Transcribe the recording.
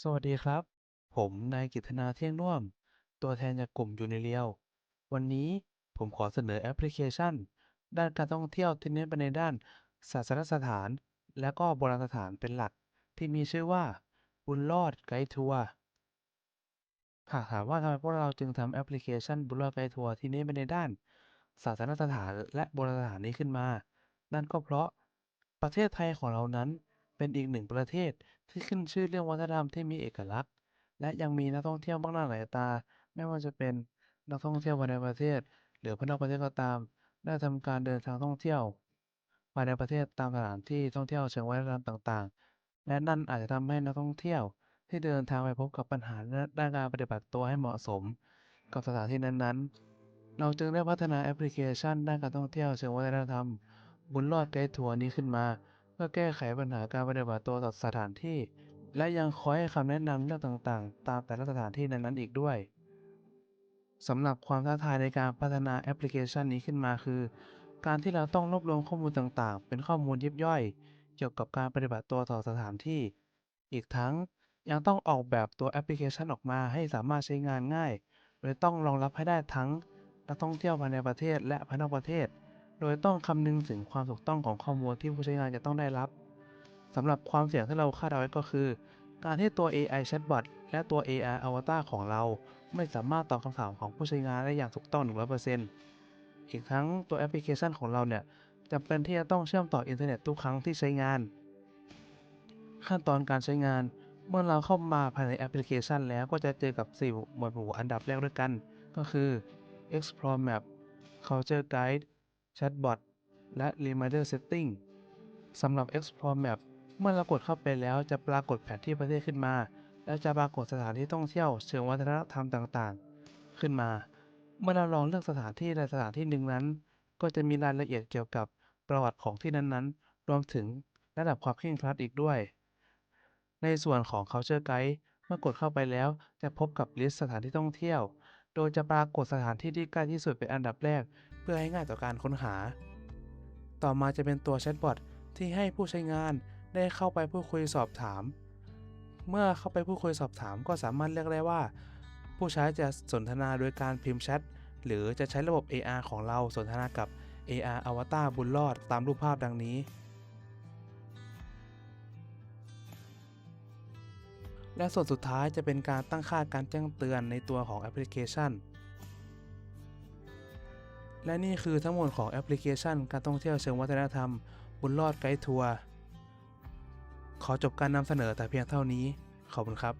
สวัสดีครับ ผมนายกิตนาเที่ยงน่วม ตัวแทนจากกลุ่มยูนิเรียว วันนี้ผมขอเสนอแอปพลิเคชัน ด้านการท่องเที่ยวที่เน้นไปในด้านศาสนสถาน และก็โบราณสถานเป็นหลัก ที่มีชื่อว่า บุญรอดไกด์ทัวร์หากถามว่าทำไมพวกเราจึงทำแอปพลิเคชันบุญรอดไกด์ทัวร์ที่เน้นไปในด้าน ศาสนสถานและโบราณสถานนี้ขึ้นมา นั่นก็เพราะประเทศไทยของเรานั้น เป็นอีกหนึ่งประเทศที่ขึ้นชื่อเรื่องวัฒนธรรมที่มีเอกลักษณ์ และยังมีนักท่องเที่ยวมากหน้าหลายตา ไม่ว่าจะเป็นนักท่องเที่ยวภายในประเทศ หรือภายนอกประเทศก็ตาม ได้ทำการเดินทางท่องเที่ยวภายในประเทศตามสถานที่ท่องเที่ยวเชิงวัฒนธรรมต่างๆ และนั่นอาจจะทำให้นักท่องเที่ยวที่เดินทางไปพบกับปัญหาด้านการปฏิบัติตัวให้เหมาะสม กับสถานที่นั้นๆ เราจึงได้พัฒนาแอปพลิเคชันด้านการท่องเที่ยวเชิงวัฒนธรรม บุญรอดไกด์ทัวร์นี้ขึ้นมา เพื่อแก้ไขปัญหาการปฏิบัติตัวต่อสถานที่ และยังคอยให้คำแนะนำเรื่องต่างๆ ตามแต่ละสถานที่นั้นๆอีกด้วยสำหรับความท้าทายในการพัฒนาแอปพลิเคชันนี้ขึ้นมาคือ การที่เราต้องรวบรวมข้อมูลต่างๆ เป็นข้อมูลยิบย่อย เกี่ยวกับการปฏิบัติตัวต่อสถานที่ อีกทั้งยังต้องออกแบบตัวแอปพลิเคชันออกมาให้สามารถใช้งานง่ายโดยต้องรองรับให้ได้ทั้งนักท่องเที่ยวภายในประเทศและภายนอกประเทศ โดยต้องคำนึงถึงความถูกต้องของข้อมูลที่ผู้ใช้งานจะต้องได้รับสำหรับความเสี่ยงที่เราคาดเอาไว้ก็คือ การที่ตัว AI Chatbot และตัว AI Avatar ของเรา ไม่สามารถตอบคำถามของผู้ใช้งานได้อย่างถูกต้อง 100%อีกทั้งตัวแอปพลิเคชันของเราเนี่ยจำเป็นที่จะต้องเชื่อมต่ออินเทอร์เน็ตทุกครั้งที่ใช้งาน ขั้นตอนการใช้งานเมื่อเราเข้ามาภายในแอปพลิเคชันแล้วก็จะเจอกับ 4 หมวดหมู่อันดับแรกด้วยกัน ก็คือ Explore Map Culture Guide Chatbot และ Reminder Setting สำหรับ Explore Map เมื่อเรากดเข้าไปแล้วจะปรากฏแผนที่ประเทศขึ้นมา และจะปรากฏสถานที่ท่องเที่ยวเชิงวัฒนธรรมต่างๆ ขึ้นมา เมื่อเราลองเลือกสถานที่ใดสถานที่หนึ่งนั้น ก็จะมีรายละเอียดเกี่ยวกับประวัติของที่นั้นๆ รวมถึงระดับความเคร่งครัดอีกด้วย ในส่วนของ Culture Guide เมื่อกดเข้าไปแล้วจะพบกับลิสต์สถานที่ท่องเที่ยว โดยจะปรากฏสถานที่ที่ใกล้ที่สุดเป็นอันดับแรก เพื่อให้ง่ายต่อการค้นหา ต่อมาจะเป็นตัวแชทบอทที่ให้ผู้ใช้งานได้เข้าไปพูดคุยสอบถาม เมื่อเข้าไปพูดคุยสอบถามก็สามารถเลือกได้ว่า ผู้ใช้จะสนทนาโดยการพิมพ์แชทหรือจะใช้ระบบ AR ของเราสนทนากับ AR อวตารบุญรอดตามรูปภาพดังนี้ และส่วนสุดท้ายจะเป็นการตั้งค่าการแจ้งเตือนในตัวของแอปพลิเคชัน และนี่คือทั้งหมดของแอปพลิเคชัน การท่องเที่ยวเชิงวัฒนธรรม บุญรอดไกด์ทัวร์ ขอจบการนำเสนอแต่เพียงเท่านี้ ขอบคุณครับ